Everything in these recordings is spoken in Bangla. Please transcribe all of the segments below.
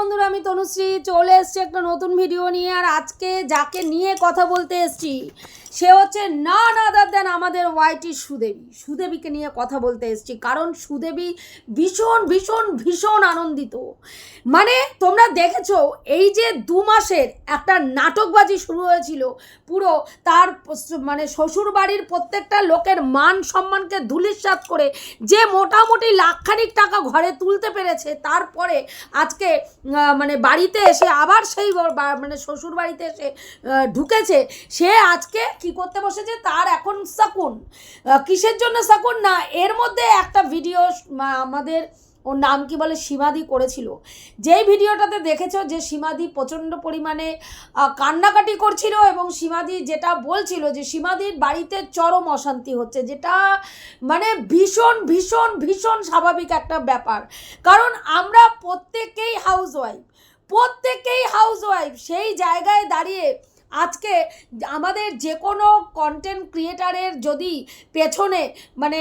বন্ধুরা, আমি তনুশ্রী চলে এসেছি একটা নতুন ভিডিও নিয়ে, আর আজকে যাকে নিয়ে কথা বলতে এসেছি, সে হচ্ছে না না দেন আমাদের ওয়াইটি সুদেবী। সুদেবীকে নিয়ে কথা বলতে এসেছি, কারণ সুদেবী ভীষণ ভীষণ ভীষণ আনন্দিত। মানে তোমরা দেখেছ, এই যে দু মাসের একটা নাটকবাজি শুরু হয়েছিল, পুরো তার মানে শ্বশুর বাড়ির প্রত্যেকটা লোকের মান সম্মানকে ধুলিস্বাত করে, যে মোটামুটি লাখখানিক টাকা ঘরে তুলতে পেরেছে, তারপরে আজকে মানে বাড়িতে এসে, আবার সেই মানে শ্বশুর বাড়িতে এসে ঢুকেছে, সে আজকে কি করতে বসেছে? তার এখন সাকুন। কিসের জন্য সাকুন? না, এর মধ্যে একটা ভিডিও আমাদের ওর নাম কি বলে? সীমাদি করেছিল। যেই ভিডিওটাতে দেখেছ যে সীমাদি প্রচণ্ড পরিমাণে কান্নাকাটি করছিল এবং সীমাদি যেটা বলছিল যে সীমাদির বাড়িতে চরম অশান্তি হচ্ছে, যেটা মানে ভীষণ ভীষণ ভীষণ স্বাভাবিক একটা ব্যাপার। কারণ আমরা প্রত্যেকেই হাউস ওয়াইফ প্রত্যেকেই হাউস ওয়াইফ সেই জায়গায় দাঁড়িয়ে আজকে আমাদের যে কোনো কন্টেন্ট ক্রিয়েটারের যদি পেছনে মানে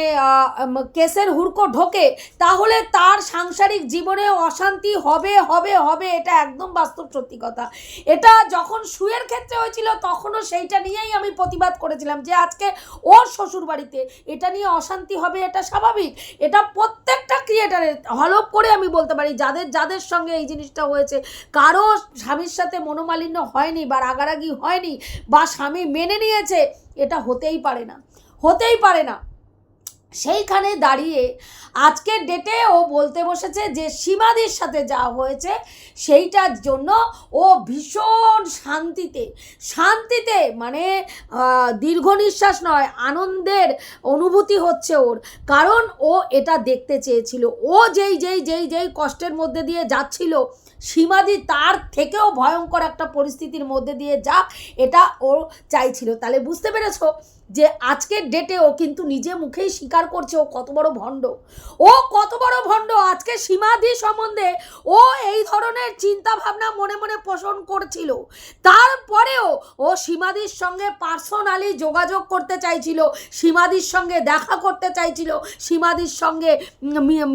কেসের হুড়কো ঢোকে, তাহলে তার সাংসারিক জীবনে অশান্তি হবে হবে হবে, এটা একদম বাস্তব সত্যি কথা। এটা যখন সুয়ের ক্ষেত্রে হয়েছিল, তখনও সেইটা নিয়েই আমি প্রতিবাদ করেছিলাম যে আজকে ওর শ্বশুর বাড়িতে এটা নিয়ে অশান্তি হবে, এটা স্বাভাবিক। এটা প্রত্যেকটা ক্রিয়েটারের হলপ করে আমি বলতে পারি, যাদের যাদের সঙ্গে এই জিনিসটা হয়েছে। কারও স্বামীর সাথে মনোমালিন্য হয়নি বা রাগারাগি হয়নি। বা স্বামী মেনে নিয়েছে। এটা হতেই পারে না। হতেই পারে না। সেইখানে দাঁড়িয়ে আজকের ডেটে ও বলতে বসেছে যে সীমাদির সাথে যা হয়েছে সেইটার জন্য ও ভীষণ শান্তিতে শান্তিতে মানে দীর্ঘ নিঃশ্বাস নয়, আনন্দের অনুভূতি হচ্ছে ওর। কারণ ও এটা দেখতে চেয়েছিল। ও যেই যেই যেই যেই কষ্টের মধ্যে দিয়ে যাচ্ছিল, সীমাদি তার থেকেও ভয়ঙ্কর একটা পরিস্থিতির মধ্যে দিয়ে যাক, এটা ও চাইছিল। তাহলে বুঝতে পেরেছ? যে আজকের ডেটে ও কিন্তু নিজে মুখেই স্বীকার করছে, ও কত বড় ভণ্ড। ও কত বড় ভণ্ড, আজকে সীমাদি সম্বন্ধে ও এই ধরনের চিন্তা ভাবনা মনে মনে পোষণ করছিল। তারপরেও ও সীমাদির সঙ্গে পার্সোনালি যোগাযোগ করতে চাইছিল, সীমাদির সঙ্গে দেখা করতে চাইছিল, সীমাদির সঙ্গে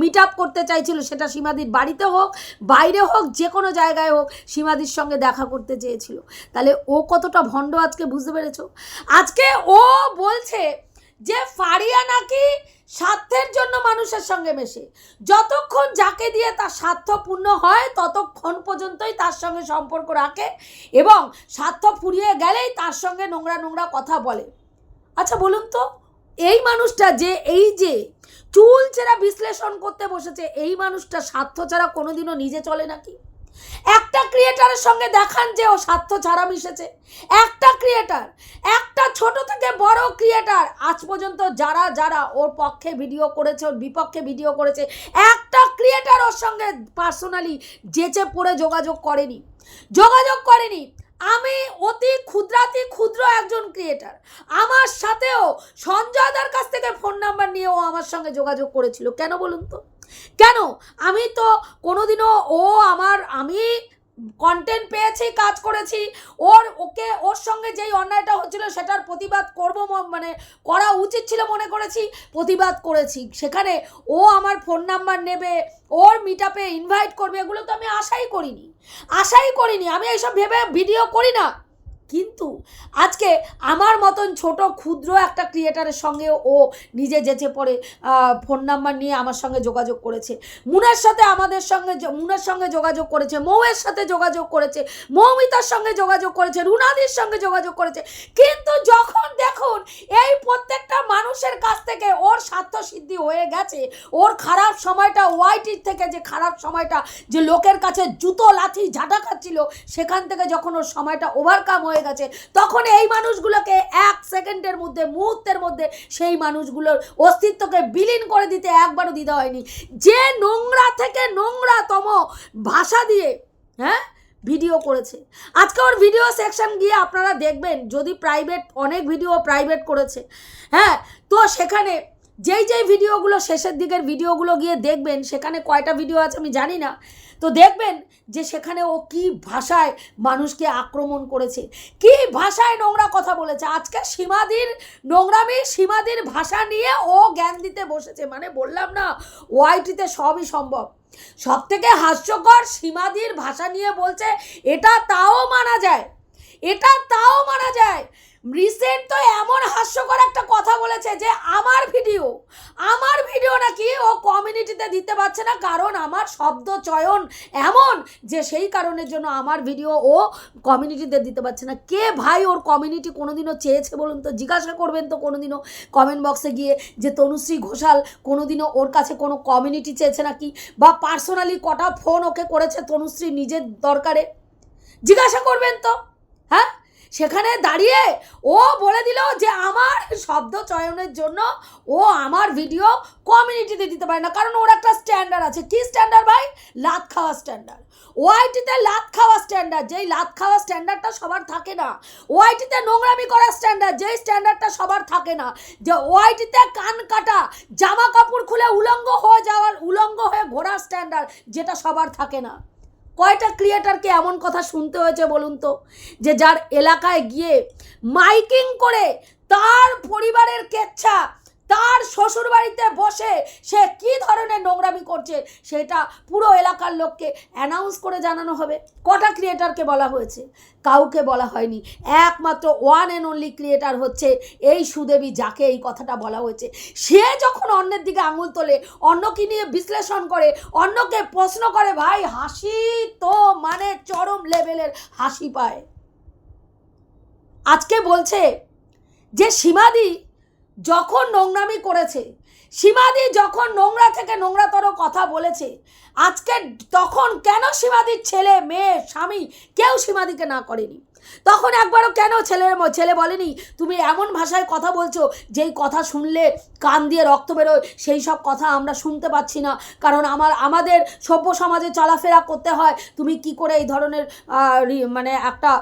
মিট আপ করতে চাইছিল, সেটা সীমাদির বাড়িতে হোক, বাইরে হোক, যে কোনো জায়গায় হোক, সীমাদির সঙ্গে দেখা করতে চেয়েছিল। তাহলে ও কতটা ভণ্ড আজকে বুঝতে পেরেছ? আজকে ও বলছে যে ফারিয়া নাকি স্বার্থের জন্য মানুষের সঙ্গে মেশে। যতক্ষণ যাকে দিয়ে তার স্বার্থ পূর্ণ হয়, ততক্ষণ পর্যন্তই তার সঙ্গে সম্পর্ক রাখে এবং স্বার্থ ফুরিয়ে গেলেই তার সঙ্গে নোংরা নোংরা কথা বলে। আচ্ছা বলুন তো, এই মানুষটা যে, এই যে চুল চেরা বিশ্লেষণ করতে বসেছে, এই মানুষটা স্বার্থ ছাড়া কোনোদিনও নিজে চলে নাকি? একটা ক্রিয়েটারের সঙ্গে দেখান যে ও স্বার্থ ছাড়া মিশেছে। একটা ক্রিয়েটার একটা ছোট থেকে বড় ক্রিয়েটার আজ পর্যন্ত যারা যারা ওর পক্ষে ভিডিও করেছে, ওর বিপক্ষে ভিডিও করেছে, একটা ক্রিয়েটার ওর সঙ্গে পার্সোনালি যেচে পড়ে যোগাযোগ করেনি। যোগাযোগ করেনি। আমি অতি ক্ষুদ্রাতি ক্ষুদ্র একজন ক্রিয়েটার আমার সাথেও সঞ্জয় দার কাছ থেকে ফোন নাম্বার নিয়ে ও আমার সঙ্গে যোগাযোগ করেছিল। কেন বলুন তো? কেন? আমি তো কোনোদিনও ও আমার, আমি কন্টেন্ট পেয়েছি, কাজ করেছি। ওর, ওকে, ওর সঙ্গে যেই অন্যায়টা হচ্ছিল সেটার প্রতিবাদ করব মানে করা উচিত ছিল মনে করেছি, প্রতিবাদ করেছি। সেখানে ও আমার ফোন নাম্বার নেবে, ওর মিট আপে ইনভাইট করবে, এগুলো তো আমি আশাই করিনি। আশাই করিনি, আমি এইসব ভেবে ভিডিও করি না। কিন্তু আজকে আমার মতন ছোট, ক্ষুদ্র একটা ক্রিয়েটারের সঙ্গে ও নিজে যেচে পড়ে ফোন নাম্বার নিয়ে আমার সঙ্গে যোগাযোগ করেছে। মুনার সাথে আমাদের সঙ্গে মুনার সঙ্গে যোগাযোগ করেছে, মৌয়ের সাথে যোগাযোগ করেছে, মৌমিতার সঙ্গে যোগাযোগ করেছে, রুনাদির সঙ্গে যোগাযোগ করেছে। কিন্তু যখন দেখুন এই প্রত্যেকটা মানুষের কাছ থেকে ওর স্বার্থ সিদ্ধি হয়ে গেছে, ওর খারাপ সময়টা ওয়াইটির থেকে যে খারাপ সময়টা, যে লোকের কাছে জুতো, লাথি, ঝাঁটা খাচ্ছিল, সেখান থেকে যখন ওর সময়টা ওভারকাম হয়ে গেছে। তখন এই মানুষগুলোকে এক সেকেন্ডের মধ্যে, মুহূর্তের মধ্যে সেই মানুষগুলোর অস্তিত্বকে বিলীন করে দিতে একবারও দিতে হয়নি। যে নোংরা থেকে নোংরাতম ভাষা দিয়ে হ্যাঁ ভিডিও করেছে। আজকে ওর ভিডিও সেকশন গিয়ে আপনারা দেখবেন, যদি প্রাইভেট অনেক ভিডিও প্রাইভেট করেছে। হ্যাঁ তো সেখানে যেই যেই ভিডিওগুলো শেষের দিকের ভিডিওগুলো গিয়ে দেখবেন, সেখানে কয়টা ভিডিও আছে আমি জানি না, তো দেখবেন যে সেখানে ও কি ভাষায় মানুষকে আক্রমণ করেছে, কি ভাষায় নোংরা কথা বলেছে। আজকে সীমাদির নোংরামি, সীমাদির ভাষা নিয়ে ও জ্ঞান দিতে বসেছে। মানে বললাম না, ওয়াইটিতে সবই সম্ভব। সব থেকে হাস্যকর সীমাদির ভাষা নিয়ে বলছে, এটা তাও মানা যায়, এটা তাও মানা যায় রিসেন্ট তো এমন হাস্যকর একটা কথা বলেছে যে আমার ভিডিও আমার ভিডিও নাকি ও কমিউনিটিতে দিতে পারছে না, কারণ আমার শব্দ চয়ন এমন যে সেই কারণের জন্য আমার ভিডিও ও কমিউনিটিতে দিতে পারছে না। কে ভাই ওর কমিউনিটি কোনোদিনও চেয়েছে বলুন তো, জিজ্ঞাসা করবেন তো কোনোদিনও কমেন্ট বক্সে গিয়ে যে তনুশ্রী ঘোষাল কোনোদিনও ওর কাছে কোনো কমিউনিটি চেয়েছে নাকি? বা পার্সোনালি কটা ফোন ওকে করেছে তনুশ্রী নিজের দরকারে? জিজ্ঞাসা করবেন তো হ্যাঁ? সেখানে দাঁড়িয়ে ও বলে দিল যে আমার শব্দ চয়নের জন্য ও আমার ভিডিও কমিউনিটিতে দিতে পারে না। কারণ ওর একটা স্ট্যান্ডার্ড আছে। কি স্ট্যান্ডার্ড ভাই? লাত খাওয়া স্ট্যান্ডার্ড ওআইটিতে লাত খাওয়া স্ট্যান্ডার্ড যেই লাত খাওয়া স্ট্যান্ডার্ডটা সবার থাকে না। ওআইটিতে নোংরামি করা স্ট্যান্ডার্ড যেই স্ট্যান্ডার্ডটা সবার থাকে না। যে ওআইটিতে কান কাটা, জামা কাপড় খুলে উলঙ্গ হয়ে যাওয়ার, উলঙ্গ হয়ে ঘোরার স্ট্যান্ডার্ড যেটা সবার থাকে না। কয়টা ক্রিয়েটারকে এমন কথা শুনতে হয়েছে বলুন তো? যে যার এলাকায় গিয়ে মাইকিং করে তার পরিবারের কেচ্ছা তার শ্বশুর বাড়িতে বসে সে কি ধরনের নোংরামি করছে সেটা পুরো এলাকার লোককে অ্যানাউন্স করে জানানো হবে। কটা ক্রিয়েটারকে বলা হয়েছে? কাউকে বলা হয়নি। একমাত্র ওয়ান অ্যান্ড অনলি ক্রিয়েটার হচ্ছে এই সুদেবী যাকে এই কথাটা বলা হয়েছে। সে যখন অন্যের দিকে আঙুল তোলে, অন্যকে নিয়ে বিশ্লেষণ করে, অন্যকে প্রশ্ন করে, ভাই, হাসি তো মানে চরম লেভেলের হাসি পায়। আজকে বলছে যে, সীমাদি যখন নোংরামি করেছে, সীমাদি যখন নোংরা থেকে নোংরাতর কথা বলেছে, আজকে তখন কেন সীমাদির ছেলে, মেয়ে, স্বামী কেউ সীমাদিকে না করেনি? তখন একবারও কেন ছেলের ছেলে বলেনি, তুমি এমন ভাষায় কথা বলছো, যেই কথা শুনলে কান দিয়ে রক্ত বেরোয়, সেই সব কথা আমরা শুনতে পাচ্ছি না। কারণ আমার, আমাদের সভ্য সমাজে চলাফেরা করতে হয়, তুমি কি করে এই ধরনের মানে একটা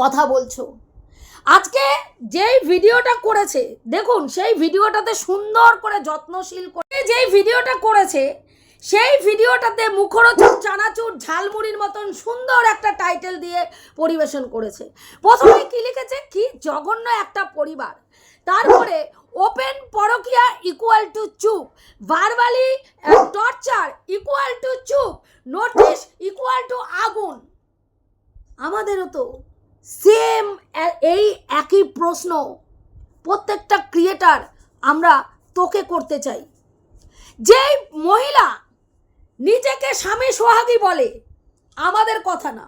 কথা বলছো? আজকে যেই ভিডিওটা করেছে, দেখুন, সেই ভিডিওটাতে সুন্দর করে যত্নশীল করে যেই ভিডিওটা করেছে, সেই ভিডিওটাতে মুখরোচক চানাচুর ঝালমুড়ির মতন সুন্দর একটা টাইটেল দিয়ে পরিবেশন করেছে। প্রথমে কি লিখেছে? কি? জঘন্য একটা পরিবার। তারপরে ওপেন পরকিয়া ইকুয়াল টু চুপ। ভার্বালি টর্চার ইকুয়াল টু চুপ। নোটিশ ইকুয়াল টু আগুন। আমাদেরও তো সেম এই একই প্রশ্ন প্রত্যেকটা ক্রিয়েটার আমরা তোকে করতে চাই। যেই মহিলা নিজেকে স্বামী সোহাগী বলে, আমাদের কথা না,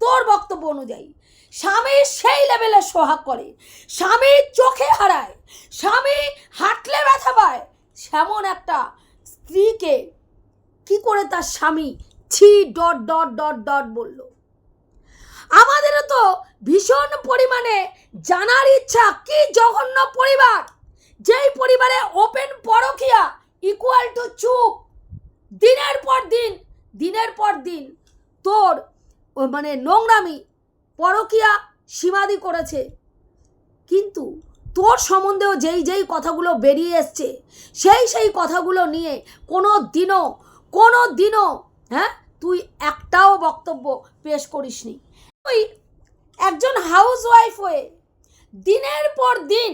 তোর বক্তব্য অনুযায়ী, স্বামী সেই লেভেলে সোহাগ করে, স্বামী চোখে হারায়, স্বামী হাঁটলে ব্যথা পায়, সেমন একটা স্ত্রীকে কি করে তার স্বামী ছি ডট ডট ডট ডট বলল? আমাদেরও তো ভীষণ পরিমাণে জানার ইচ্ছা, কি জঘন্য পরিবার। যেই পরিবারে ওপেন পরকিয়া ইকুয়াল টু চুপ, দিনের পর দিন, দিনের পর দিন তোর মানে নোংরামি, পরকিয়া সীমাদি করেছে। কিন্তু তোর সম্বন্ধেও যেই যেই কথাগুলো বেরিয়ে এসছে, সেই সেই কথাগুলো নিয়ে কোনো দিনও কোনো দিনও হ্যাঁ তুই একটাও বক্তব্য পেশ করিসনি। তুই একজন হাউস ওয়াইফ হয়ে দিনের পর দিন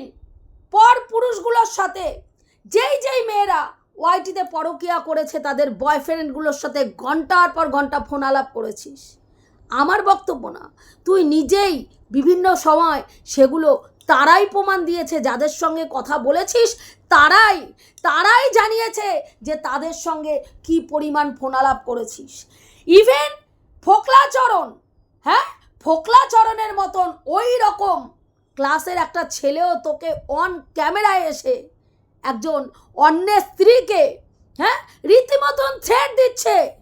পর পুরুষগুলোর সাথে, যেই যেই মেয়েরা ওয়াইটিতে পরকিয়া করেছে, তাদের বয়ফ্রেন্ডগুলোর সাথে ঘণ্টার পর ঘণ্টা ফোন আলাপ করেছিস। আমার বক্তব্য না। তুই নিজেই বিভিন্ন সময় সেগুলো তারাই প্রমাণ দিয়েছে, যাদের সঙ্গে কথা বলেছিস, তারাই তারাই জানিয়েছে যে তাদের সঙ্গে কি পরিমাণ ফোন আলাপ করেছিস। ইভেন ফোকলাচরণ হ্যাঁ? ফোকলাচরণের মতন ওই রকম ক্লাসের একটা ছেলেও তোকে অন ক্যামেরায় এসে একজন অন্যের স্ত্রীকে হ্যাঁ রীতিমতন থ্রেট দিচ্ছে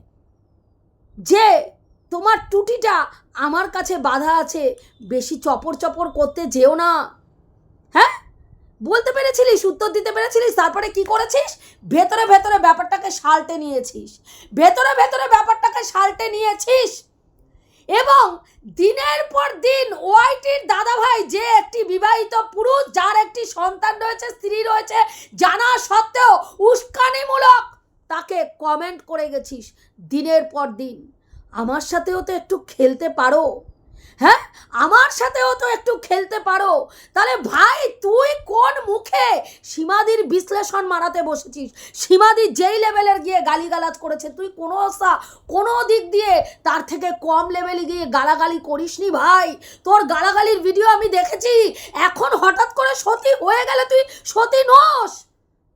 যে তোমার টুটিটা আমার কাছে বাধা আছে, বেশি চপর চপর করতে যেও না। হ্যাঁ? বলতে পেরেছিলিস, উত্তর দিতে পেরেছিলিস, তারপরে কি করেছিস? ভেতরে ভেতরে ব্যাপারটাকে সালটে নিয়েছিস। ভেতরে ভেতরে ব্যাপারটাকে সালটে নিয়েছিস। এবং দিনের পর দিন ওয়াইটির দাদাভাই যে একটি বিবাহিত পুরুষ, যার একটি সন্তান রয়েছে, স্ত্রী রয়েছে, জানা সত্ত্বেও উস্কানিমূলক, তাকে কমেন্ট করে গেছিস দিনের পর দিন। আমার সাথেও তো একটু খেলতে পারো। হ্যাঁ? আমার সাথেও তো একটু খেলতে পারো। তাহলে ভাই, তুই কোন মুখে সীমাদির বিশ্লেষণ মারাতে বসেছিস? সীমাদি যেই লেভেলের গিয়ে গালিগালাজ করেছে, তুই কোনো সা- কোনো দিক দিয়ে তার থেকে কম লেভেলে গিয়ে গালাগালি করিসনি ভাই? তোর গালাগালির ভিডিও আমি দেখেছি, এখন হঠাৎ করে সতী হয়ে গেলে তুই সতী নোস।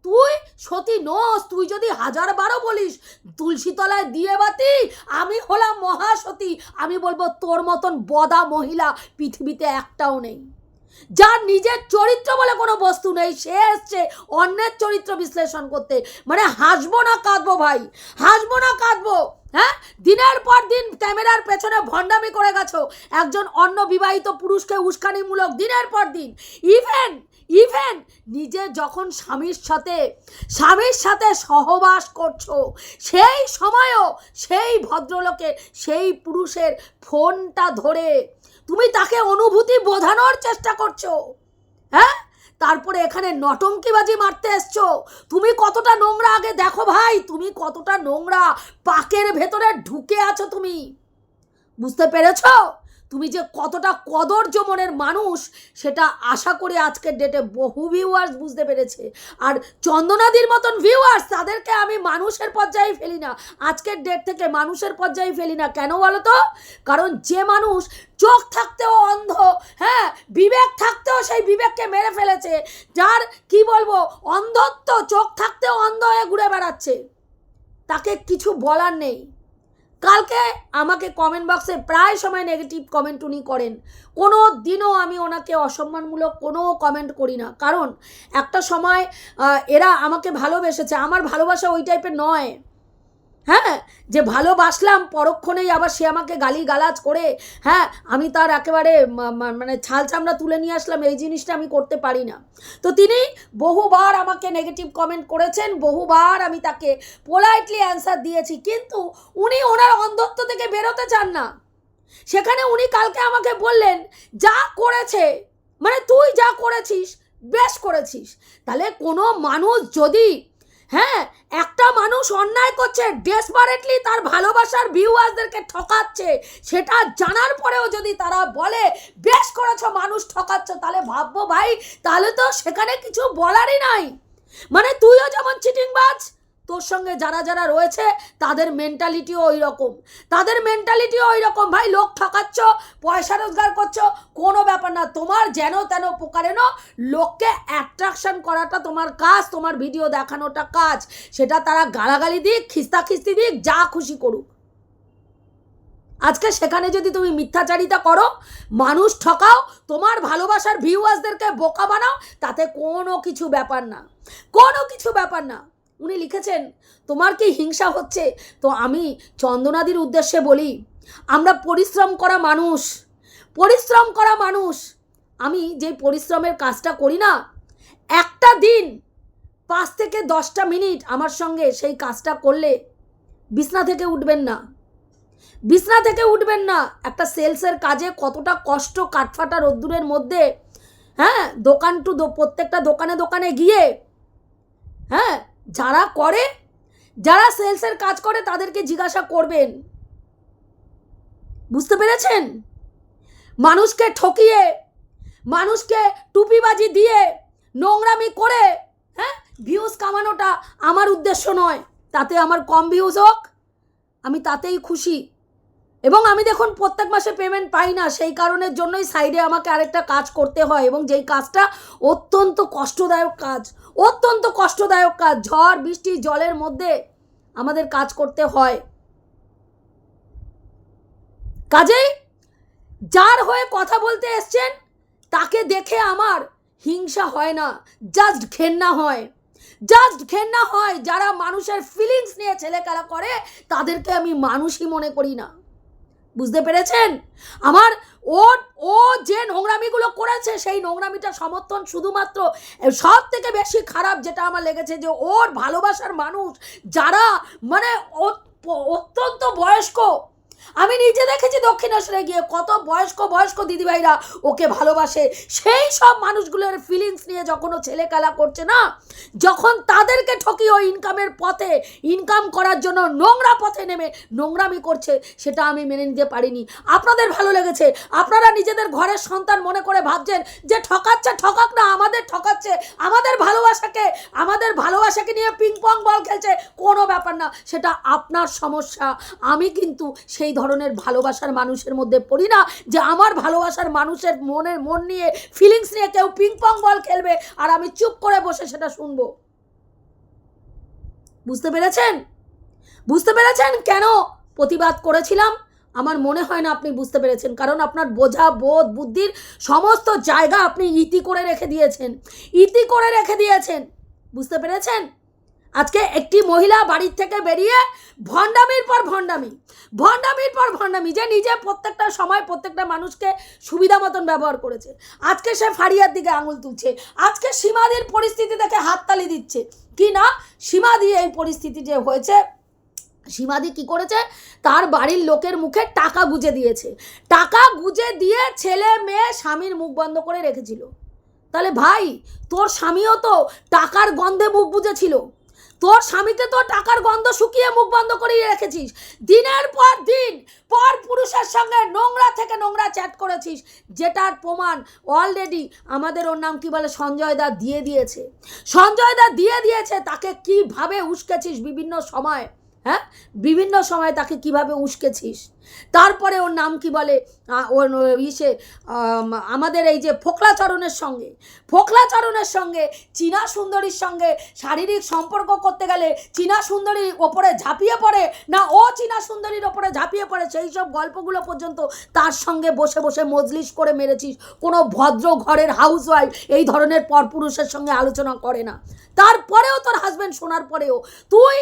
তুই সতী নোস, তুই যদি হাজার বারো বলিস তুলসী তলায় দিয়ে বাতি, আমি হলাম মহাসতী। আমি বলব তোর মতন বদা মহিলা পৃথিবীতে একটাও নেই। যার নিজের চরিত্র বলে কোনো বস্তু নেই, সে এসছে অন্যের চরিত্র বিশ্লেষণ করতে। মানে হাসবো না কাঁদবো ভাই, হাসবো না কাঁদবো হ্যাঁ? দিনের পর দিন ক্যামেরার পেছনে ভণ্ডামি করে গেছো। একজন অন্য বিবাহিত পুরুষকে উস্কানিমূলক দিনের পর দিন। ইভেন ইভেন নিজে যখন স্বামীর সাথে স্বামীর সাথে সহবাস করছ, সেই সময়ও সেই ভদ্রলোকে, সেই পুরুষের ফোনটা ধরে তুমি তাকে অনুভূতি বোঝানোর চেষ্টা করছ। হ্যাঁ? তারপরে এখানে নটঙ্কিবাজি মারতে এসছো। তুমি কতটা নোংরা আগে দেখো ভাই, তুমি কতটা নোংরা পাকের ভেতরে ঢুকে আছো তুমি। বুঝতে পেরেছ? তুমি যে কতটা কদর্য মনের মানুষ, সেটা আশা করি আজকের ডেটে বহু ভিউয়ার্স বুঝতে পেরেছে। আর চন্দনাদির মতন ভিউয়ার্স তাদেরকে আমি মানুষের পর্যায়ে ফেলি না। আজকের ডেট থেকে মানুষের পর্যায়ে ফেলি না। কেন বলো তো? কারণ যে মানুষ চোখ থাকতেও অন্ধ হ্যাঁ বিবেক থাকতেও সেই বিবেককে মেরে ফেলেছে, যার, কি বলব, অন্ধত্ব, চোখ থাকতেও অন্ধ হয়ে ঘুরে বেড়াচ্ছে। তাকে কিছু বলার নেই। কালকে আমাকে কমেন্ট বক্সে প্রায় সময় নেগেটিভ কমেন্ট উনি করেন। কোনো দিনও আমি ওনাকে অসম্মানমূলক কোনো কমেন্ট করি না। কারণ একটা সময় এরা আমাকে ভালোবেসেছে। আমার ভালোবাসা ওই টাইপের নয়। হ্যাঁ যে ভালোবাসলাম, পরক্ষণেই আবার সে আমাকে গালি গালাজ করে হ্যাঁ আমি তার একেবারে মানে ছাল চামড়া তুলে নিয়ে আসলাম, এই জিনিসটা আমি করতে পারি না। তো তিনি বহুবার আমাকে নেগেটিভ কমেন্ট করেছেন, বহুবার আমি তাকে পোলাইটলি অ্যান্সার দিয়েছি, কিন্তু উনি ওনার অন্ধত্ব থেকে বেরোতে চান না। সেখানে উনি কালকে আমাকে বললেন, যা করেছে মানে তুই যা করেছিস, বেশ করেছিস। তাহলে কোনো মানুষ যদি হ্যাঁ একটা মানুষ অন্যায় করছে ডেসপারেটলি তার ভালোবাসার ভিউয়ার্সদেরকে ঠকাচ্ছে, সেটা জানার পরেও যদি তারা বলে, বেশ করেছ, মানুষ ঠকাচ্ছ, তাহলে ভাববো ভাই, তাহলে তো সেখানে কিছু বলারই নাই। মানে তুইও যেমন চিটিংবাজ তোর সঙ্গে যারা যারা রয়েছে, তাদের মেন্টালিটিও ওই রকম তাদের মেন্টালিটিও ওই রকম ভাই, লোক ঠকাচ্ছ, পয়সা রোজগার করছ, কোনো ব্যাপার না, তোমার যেন তেন প্রকারেন লোককে অ্যাট্রাকশন করাটা তোমার কাজ, তোমার ভিডিও দেখানোটা কাজ। সেটা তারা গালাগালি দিক খিস্তা খিস্তি দিক, যা খুশি করুক। আজকে সেখানে যদি তুমি মিথ্যাচারিতা করো, মানুষ ঠকাও, তোমার ভালোবাসার ভিউয়ার্সদেরকে বোকা বানাও, তাতে কোনো কিছু ব্যাপার না। কোনো কিছু ব্যাপার না। উনি লিখেছেন, তোমার কি হিংসা হচ্ছে? তো আমি চন্দনাদির উদ্দেশ্যে বলি, আমরা পরিশ্রম করা মানুষ, পরিশ্রম করা মানুষ। আমি যে পরিশ্রমের কাজটা করি না, একটা দিন পাঁচ থেকে দশটা মিনিট আমার সঙ্গে সেই কাজটা করলে বিছনা থেকে উঠবেন না। বিছনা থেকে উঠবেন না। একটা সেলসের কাজে কতটা কষ্ট কাঠফাটা রোদ্দুরের মধ্যে হ্যাঁ দোকান টু প্রত্যেকটা দোকানে দোকানে গিয়ে হ্যাঁ যারা করে, যারা সেলসের কাজ করে, তাদেরকে জিজ্ঞাসা করবেন। বুঝতে পেরেছেন? মানুষকে ঠকিয়ে, মানুষকে টুপিবাজি দিয়ে নোংরামি করে হ্যাঁ? ভিউজ কামানোটা আমার উদ্দেশ্য নয়। তাতে আমার কম ভিউজ হোক, আমি তাতেই খুশি। এবং আমি দেখুন প্রত্যেক মাসে পেমেন্ট পাই না, সেই কারণের জন্যই সাইডে আমাকে আরেকটা কাজ করতে হয় এবং যেই কাজটা অত্যন্ত কষ্টদায়ক কাজ, অত্যন্ত কষ্টদায়ক কাজ, ঝড়, বৃষ্টি, জলের মধ্যে আমাদের কাজ করতে হয়। কাজেই যার হয়ে কথা বলতে এসছেন, তাকে দেখে আমার হিংসা হয় না জাস্ট ঘেন্না হয়। জাস্ট ঘেন্না হয়, যারা মানুষের ফিলিংস নিয়ে ছেলেখেলা করে, তাদেরকে আমি মানুষই মনে করি না। বুঝতে পেরেছেন? আমার ও ও যে নোংরামিগুলো করেছে, সেই নোংরামিটা সমর্থন শুধুমাত্র সব থেকে বেশি খারাপ যেটা আমার লেগেছে যে ওর ভালোবাসার মানুষ যারা মানে অত্যন্ত বয়স্ক আমি নিজে দেখেছি দক্ষিণেশ্বরে গিয়ে কত বয়স্ক বয়স্ক দিদিভাইরা ওকে ভালোবাসে। সেই সব মানুষগুলোর ফিলিংস নিয়ে যখন ও ছেলে খেলা করছে না, যখন তাদেরকে ঠকিয়ে ইনকামের পথে ইনকাম করার জন্য নোংরা পথে নেমে নোংরামি করছে, সেটা আমি মেনে নিতে পারিনি। আপনাদের ভালো লেগেছে? আপনারা নিজেদের ঘরের সন্তান মনে করে ভাবছেন যে ঠকাচ্ছে, ঠকাক না, আমাদের ঠকাচ্ছে, আমাদের ভালোবাসাকে আমাদের ভালোবাসাকে নিয়ে পিং পং বল খেলছে, কোনো ব্যাপার না, সেটা আপনার সমস্যা। আমি কিন্তু সেই ধরনের ভালোবাসার মানুষের মধ্যে পড়ি না যে আমার ভালোবাসার মানুষের মনের মন নিয়ে ফিলিংস নিয়ে কেউ পিং পং বল খেলবে আর আমি চুপ করে বসে সেটা শুনব। বুঝতে পেরেছেন? বুঝতে পেরেছেন কেন প্রতিবাদ করেছিলাম? আমার মনে হয় না আপনি বুঝতে পেরেছেন, কারণ আপনার বোঝা, বোধ, বুদ্ধির সমস্ত জায়গা আপনি ইতি করে রেখে দিয়েছেন। ইতি করে রেখে দিয়েছেন। বুঝতে পেরেছেন? আজকে একটি মহিলা বাড়ির থেকে বেরিয়ে ভণ্ডামির পর ভণ্ডামি, ভণ্ডামির পর ভণ্ডামি, যে নিজে প্রত্যেকটা সময় প্রত্যেকটা মানুষকে সুবিধা মতন ব্যবহার করেছে। আজকে সে ফাড়িয়ার দিকে আঙুল তুলছে, আজকে সীমাদির পরিস্থিতি দেখে হাততালি দিচ্ছে। কি না? সীমা দিয়ে এই পরিস্থিতি যে হয়েছে, সীমাদি কি করেছে? তার বাড়ির লোকের মুখে টাকা গুজে দিয়েছে। টাকা গুজে দিয়ে ছেলে, মেয়ে স্বামীর মুখ বন্ধ করে রেখেছিল। তাহলে ভাই, তোর স্বামীও তো টাকার গন্ধে মুখ বুঝেছিল তোর স্বামীতে তোর টাকার গন্ধ শুকিয়ে মুখ বন্ধ করিয়ে রেখেছিস। দিনের পর দিন, পর পুরুষের সঙ্গে নোংরা থেকে নোংরা চ্যাট করেছিস, যেটার প্রমাণ অলরেডি আমাদের ওর নাম কি বলে, সঞ্জয় দা দিয়ে দিয়েছে। সঞ্জয় দা দিয়ে দিয়েছে, তাকে কীভাবে উস্কেছিস বিভিন্ন সময় হ্যাঁ? বিভিন্ন সময় তাকে কীভাবে উস্কেছিস? তারপরে ওর নাম কি বলে? ওর ইসে আমাদের এই যে ফোকলাচরণের সঙ্গে ফোকলাচরণের সঙ্গে, চীনা সুন্দরীর সঙ্গে শারীরিক সম্পর্ক করতে গেলে চীনা সুন্দরীর ওপরে ঝাঁপিয়ে পড়ে না ও চীনা সুন্দরীর ওপরে ঝাঁপিয়ে পড়ে? সেই সব গল্পগুলো পর্যন্ত তার সঙ্গে বসে বসে মজলিস করে মেরেছিস। কোনো ভদ্র ঘরের হাউসওয়াইফ এই ধরনের পরপুরুষের সঙ্গে আলোচনা করে না। তারপরেও তোর হাজবেন্ড শোনার পরেও তুই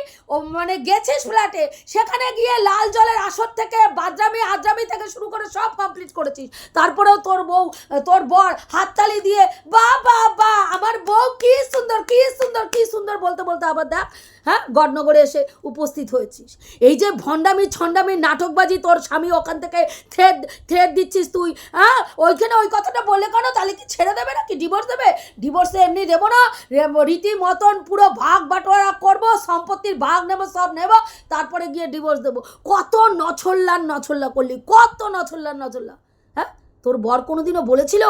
মানে গেছিস ফ্ল্যাটে সেখানে গিয়ে লাল জলের আসর থেকে বাদরামি, আদ্রামি থেকে শুরু করে সব কমপ্লিট করেছিস। তারপরেও তোর বউ, তোর বর হাততালি দিয়ে বা বা বা, আমার বউ কি সুন্দর কি সুন্দর কি সুন্দর, বলতে বলতে আবার দেখ হ্যাঁ গডনগরে এসে উপস্থিত হয়েছিস। এই যে ভণ্ডামি ছন্ডামি নাটকবাজি, তোর স্বামী ওখান থেকে থ্রেড থ্রেড দিচ্ছিস তুই হ্যাঁ? ওইখানে ওই কথাটা বললে কেন? তাহলে কি ছেড়ে দেবে নাকি? ডিভোর্স দেবে? ডিভোর্সে এমনি দেবো না? রে- রীতি মতন পুরো ভাগ বাটোয়ারা করব, সম্পত্তির ভাগ নেব, সব নেব, তারপরে গিয়ে ডিভোর্স দেবো। কত নছল্লার নছল্লা করলি, কত নছল্লার নছল্লা হ্যাঁ? তোর বর কোনোদিনও বলেছিল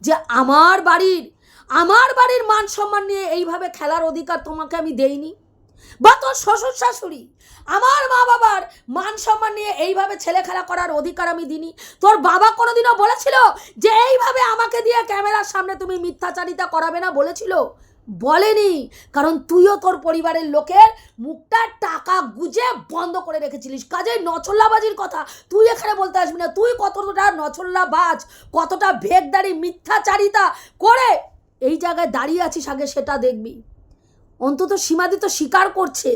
যে আমার বাড়ির আমার বাড়ির মান সম্মান নিয়ে এইভাবে খেলার অধিকার তোমাকে আমি দেইনি? বা তোর শ্বশুর শাশুড়ি। আমার মা বাবার মান সম্মান নিয়ে এইভাবে ছেলে খেলা করার অধিকার আমি দিনি তোর বাবা কোনোদিনও বলেছিল যে এইভাবে আমাকে দিয়ে ক্যামেরার সামনে তুমি মিথ্যাচারিতা করাবে না বলেছিল? বলেনি। কারণ তুইও তোর পরিবারের লোকের মুখটা টাকা গুজে বন্ধ করে রেখেছিলিস। কাজে নছল্লাবাজির কথা তুই এখানে বলতে আসবি না। তুই কতটা নছল্লাবাজ, কতটা ভেগদারি, মিথ্যাচারিতা করে এই জায়গায় দাঁড়িয়ে আছিস আগে সেটা দেখবি। অন্তত সীমাদি তো স্বীকার করছে।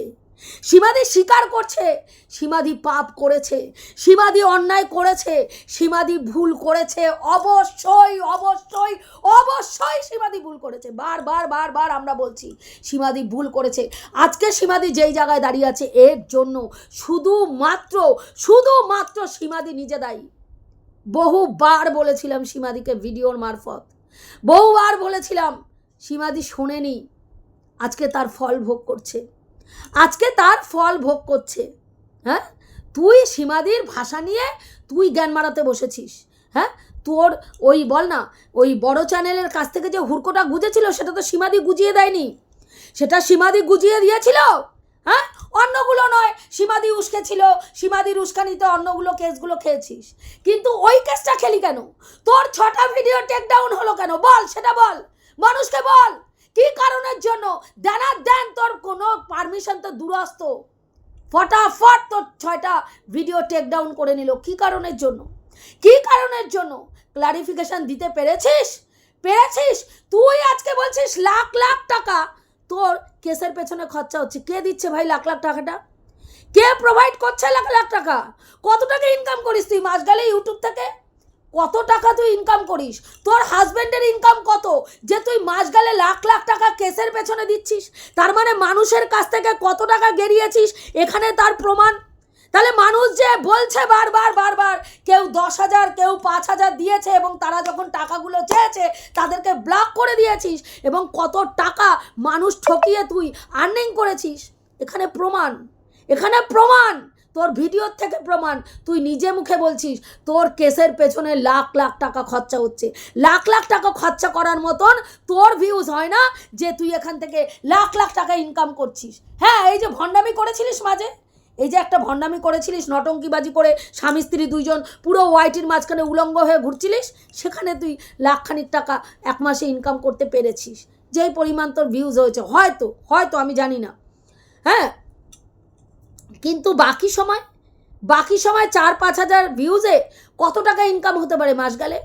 সীমাদি স্বীকার করছে, সীমাদি পাপ করেছে, সীমাদি অন্যায় করেছে, সীমাদি ভুল করেছে, অবশ্যই অবশ্যই অবশ্যই সীমাদি ভুল করেছে। বারবার বারবার আমরা বলছি, সীমাদি ভুল করেছে। আজকে সীমাদি যেই জায়গায় দাঁড়িয়ে আছে, এর জন্য শুধুমাত্র শুধুমাত্র সীমাদি নিজে দায়ী। বহুবার বলেছিলাম সীমাদিকে ভিডিওর মারফত। বহুবার বলেছিলাম, সীমাদি শোনেনি। আজকে তার ফল ভোগ করছে। আজকে তার ফল ভোগ করছে। হ্যাঁ? তুই সীমাদির ভাষা নিয়ে তুই জ্ঞান মারাতে বসেছিস। হ্যাঁ? তোর ওই বল না, ওই বড় চ্যানেলের কাছ থেকে যে হুড়কোটা গুজেছিল, সেটা তো সীমাদি গুজিয়ে দেয়নি। সেটা সীমাদি গুজিয়ে দিয়েছিল? হ্যাঁ? অন্যগুলো নয়, সীমাদি উস্কেছিল সীমাদির উস্কানিতে অন্যগুলো কেসগুলো খেয়েছিস। কিন্তু ওই কেসটা খেলি কেন? তোর ছটা ভিডিও টেক ডাউন হলো কেন? বল, সেটা বল। মানুষকে বল। কি কারণের জন্য? দেনার দেন তোর কোনো পারমিশন তো দূরস্থ ফটাফট তোর ছয়টা ভিডিও টেক ডাউন করে নিল। কি কারণের জন্য? কি কারণের জন্য? ক্লারিফিকেশন দিতে পেরেছিস? পেরেছিস? তুই আজকে বলছিস লাখ লাখ টাকা। তোর কেসের পেছনে খরচা হচ্ছে। কে দিচ্ছে ভাই লাখ লাখ টাকাটা? কে প্রোভাইড করছে লাখ লাখ টাকা? কত টাকা ইনকাম করিস তুই মাস গেলে ইউটিউব থেকে? কত টাকা তুই ইনকাম করিস? তোর হাজবেন্ডের ইনকাম কত? যে তুই মাস গেলে লাখ লাখ টাকা কেসের পেছনে দিচ্ছিস। তার মানে মানুষের কাছ থেকে কত টাকা গেরিয়েছিস? এখানে তার প্রমাণ। তাহলে মানুষ যে বলছে বারবার বারবার, কেউ দশ হাজার, কেউ পাঁচ হাজার দিয়েছে এবং তারা যখন টাকাগুলো চেয়েছে, তাদেরকে ব্লক করে দিয়েছিস এবং কত টাকা মানুষ ঠকিয়ে তুই আর্নিং করেছিস। এখানে প্রমাণ। এখানে প্রমাণ। তোর ভিডিওর থেকে প্রমাণ। তুই নিজে মুখে বলছিস, তোর কেসের পেছনে লাখ লাখ টাকা খরচা হচ্ছে। লাখ লাখ টাকা খরচা করার মতন তোর ভিউজ হয় না যে তুই এখান থেকে লাখ লাখ টাকা ইনকাম করছিস। হ্যাঁ এই যে ভণ্ডামি করেছিলিস মাঝে? এই যে একটা ভণ্ডামি করেছিলিস, নটঙ্কিবাজি করে স্বামী স্ত্রী দুইজন পুরো ওয়াইটির মাঝখানে উলঙ্গ হয়ে ঘুরছিলিস? সেখানে তুই লাখখানিক টাকা এক মাসে ইনকাম করতে পেরেছিস। যেই পরিমাণ তোর ভিউজ হয়েছে। হয়তো হয়তো, আমি জানি না। হ্যাঁ কিন্তু বাকি সময় বাকি সময় চার পাঁচ হাজার ভিউজে কত টাকা ইনকাম হতে পারে মাস গেলে?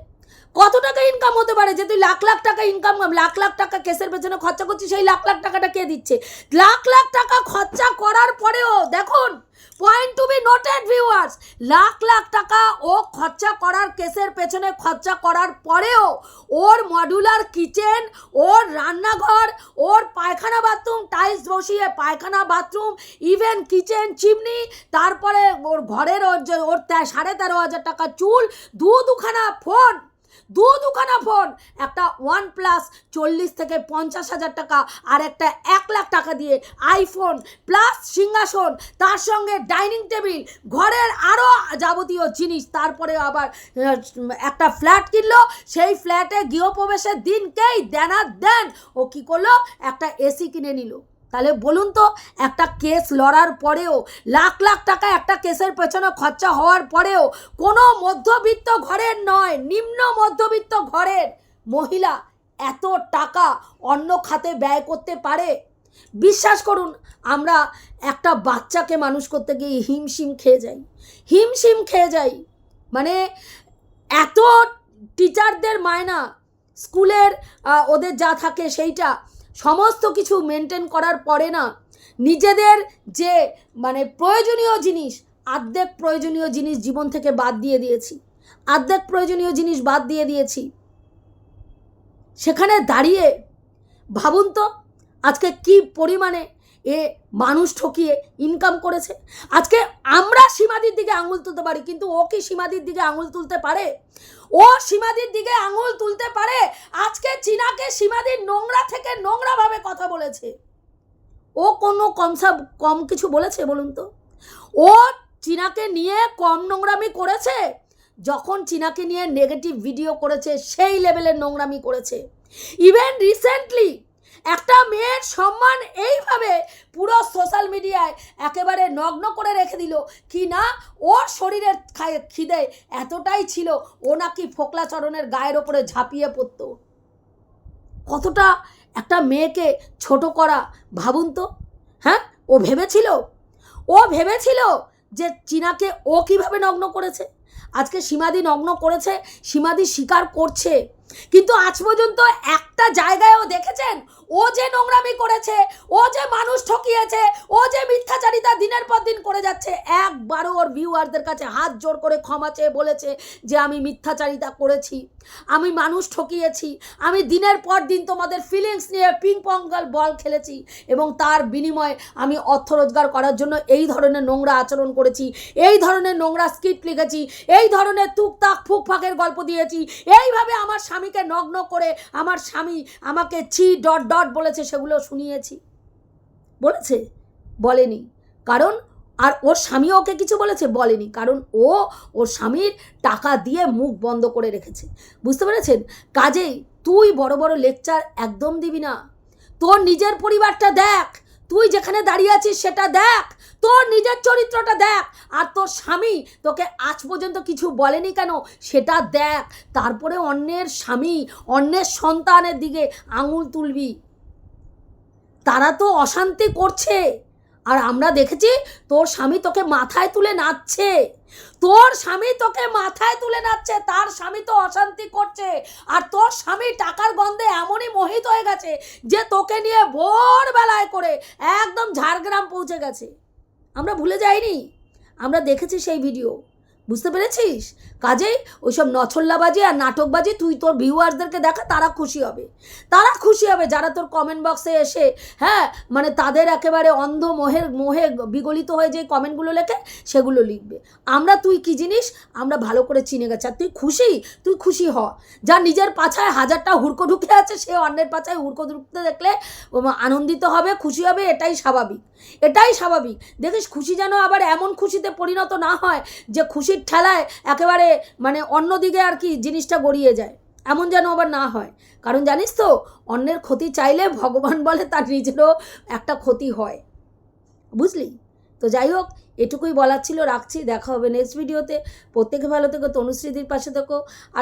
কত টাকা ইনকাম হতে পারে? যে তুই লাখ লাখ টাকা ইনকাম লাখ লাখ টাকা কেসের পেছনে খরচা করছিস সেই লাখ লাখ টাকাটা কে দিচ্ছে? লাখ লাখ টাকা খরচা করার পরেও দেখুন point to be noted viewers lakh lakh টাকা ও খরচা করার কেসের পেছনে খরচা করার পরেও ওর মডুলার কিচেন ওর রান্নাঘর, ওর পায়খানা বাথরুম টাইলস বসিয়ে পায়খানা বাথরুম ইভেন কিচেন চিমনি তারপরে ওর ঘরের ওর যে- ওর সাড়ে তেরো হাজার টাকা চুল, দু দুখানা ফোন দু দুখানা ফোন একটা ওয়ান প্লাস চল্লিশ থেকে পঞ্চাশ হাজার টাকা আর একটা এক লাখ টাকা দিয়ে আইফোন প্লাস সিংহাসন, তার সঙ্গে ডাইনিং টেবিল ঘরের আরও যাবতীয় জিনিস। তারপরে আবার একটা ফ্ল্যাট কিনলো, সেই ফ্ল্যাটে গৃহপ্রবেশের দিনকেই দেনার দেন। ও কি করল? একটা এসি কিনে নিল। তাহলে বলুন তো, একটা কেস লড়ার পরেও লাখ লাখ টাকা একটা কেসের পেছনে খরচা হওয়ার পরেও কোনো মধ্যবিত্ত ঘরের নয়, নিম্ন মধ্যবিত্ত ঘরের মহিলা এত টাকা অন্য খাতে ব্যয় করতে পারে? বিশ্বাস করুন, আমরা একটা বাচ্চাকে মানুষ করতে গিয়ে হিমশিম খেয়ে যাই। হিমশিম খেয়ে যাই মানে এত টিচারদের মায়না, স্কুলের ওদের যা থাকে সেইটা সমস্ত কিছু মেনটেন করার পরে না, নিজেদের যে মানে প্রয়োজনীয় জিনিস আর্ধেক প্রয়োজনীয় জিনিস জীবন থেকে বাদ দিয়ে দিয়েছি। আর্ধেক প্রয়োজনীয় জিনিস বাদ দিয়ে দিয়েছি। সেখানে দাঁড়িয়ে ভাবুন তো, আজকে কি পরিমাণে এ মানুষ ঠকিয়ে ইনকাম করেছে। আজকে আমরা সীমাদির দিকে আঙুল তুলতে পারি, কিন্তু ও কি সীমাদির দিকে আঙুল তুলতে পারে? ও সীমাদির দিকে আঙুল তুলতে পারে? আজকে চীনাকে সীমাদির নোংরা থেকে নোংরাভাবে কথা বলেছে। ও কোনো কমসা কম কিছু বলেছে বলুন তো? ও চীনাকে নিয়ে কম নোংরামি করেছে? যখন চীনাকে নিয়ে নেগেটিভ ভিডিও করেছে, সেই লেভেলের নোংরামি করেছে। ইভেন রিসেন্টলি একটা মেয়ের সম্মান এইভাবে পুরো সোশ্যাল মিডিয়ায় একেবারে নগ্ন করে রেখে দিল। কি না? ওর শরীরের খিদে এতটাই ছিল, ও নাকি ফোকলাচরণের গায়ের ওপরে ঝাঁপিয়ে পড়তো। কতটা একটা মেয়েকে ছোট করা, ভাবুন তো। হ্যাঁ? ও ভেবেছিল? ও ভেবেছিল যে চীনাকে ও কীভাবে নগ্ন করেছে? আজকে সীমাদি নগ্ন করেছে, সীমাদি স্বীকার করছে। কিন্তু আজ পর্যন্ত একটা জায়গায়ও দেখেছেন? ও যে নোংরামি করেছে, ও যে মানুষ ঠকিয়েছে, ও যে মিথ্যাচারিতা দিনের পর দিন করে যাচ্ছে, একবারও ওর ভিউয়ারদের কাছে হাত জোর করে ক্ষমা চেয়ে বলেছে যে আমি মিথ্যাচারিতা করেছি, আমি মানুষ ঠকিয়েছি, আমি দিনের পর দিন তোমাদের ফিলিংস নিয়ে পিং পঙ্গাল বল খেলেছি এবং তার বিনিময়ে আমি অর্থ রোজগার করার জন্য এই ধরনের নোংরা আচরণ করেছি, এই ধরনের নোংরা স্ক্রিপ্ট লিখেছি, এই ধরনের তুকতাক ফুকফাকের গল্প দিয়েছি, এইভাবে আমার স্বামীকে নগ্ন করে আমার স্বামী আমাকে ছি, ডট ডট বলেছে, সেগুলো শুনিয়েছি। বলেছে? বলেনি। কারণ, আর ওর স্বামী ওকে কিছু বলেছে? বলেনি। কারণ ও, ওর স্বামীর টাকা দিয়ে মুখ বন্ধ করে রেখেছে। বুঝতে পেরেছেন? কাজেই তুই বড় বড় লেকচার একদম দিবি না। তোর নিজের পরিবারটা দেখ। তুই যেখানে দাঁড়িয়ে আছিস সেটা দেখ, তোর নিজের চরিত্রটা দেখ, আর তোর স্বামী তোকে আজ পর্যন্ত কিছু বলেনি কেন? সেটা দেখ, তারপরে অন্যের স্বামী, অন্যের সন্তানের দিকে আঙুল তুলবি। তারা তো অশান্তি করছে। আর আমরা দেখেছি তোর স্বামী তোকে মাথায় তুলে নাচছে। তোর স্বামী তোকে মাথায় তুলে নাচছে, তার স্বামী তো অশান্তি করছে। আর তোর স্বামী টাকার গন্ধে এমনই মোহিত হয়ে গেছে যে তোকে নিয়ে ভোরবেলায় করে একদম ঝাড়গ্রাম পৌঁছে গেছে। আমরা ভুলে যাইনি। আমরা দেখেছি সেই ভিডিও বুঝতে পেরেছিস? কাজেই ওইসব নছল্লাবাজি আর নাটকবাজি তুই তোর ভিউয়ার্সদেরকে দেখা, তারা খুশি হবে। তারা খুশি হবে যারা তোর কমেন্ট বক্সে এসে হ্যাঁ মানে তাদের একেবারে অন্ধ মোহের, মোহে বিগলিত হয়ে যে কমেন্টগুলো লেখে, সেগুলো লিখবে। আমরা তুই কি জিনিস? আমরা ভালো করে চিনে গেছি। আর তুই খুশি? তুই খুশি হ। যা নিজের পাছায় হাজারটা হুড়কো ঢুকে আছে, সে অন্যের পাছায় হুড়কো ঢুকতে দেখলে আনন্দিত হবে, খুশি হবে, এটাই স্বাভাবিক। এটাই স্বাভাবিক। দেখিস, খুশি যেন আবার এমন খুশিতে পরিণত না হয় যে খুশির ঠেলায় একেবারে মানে অন্যদিকে আর কি জিনিসটা গড়িয়ে যায়। এমন যেন আবার না হয়। কারণ জানিস তো, অন্যের ক্ষতি চাইলে ভগবান বলে তার নিজেরও একটা ক্ষতি হয়। বুঝলি? তো যাই হোক, এটুকুই বলার ছিল। রাখছি, দেখা হবে নেক্সট ভিডিওতে প্রত্যেকে ভালো থেকো, তনুশ্রীদির পাশে থেকো। আর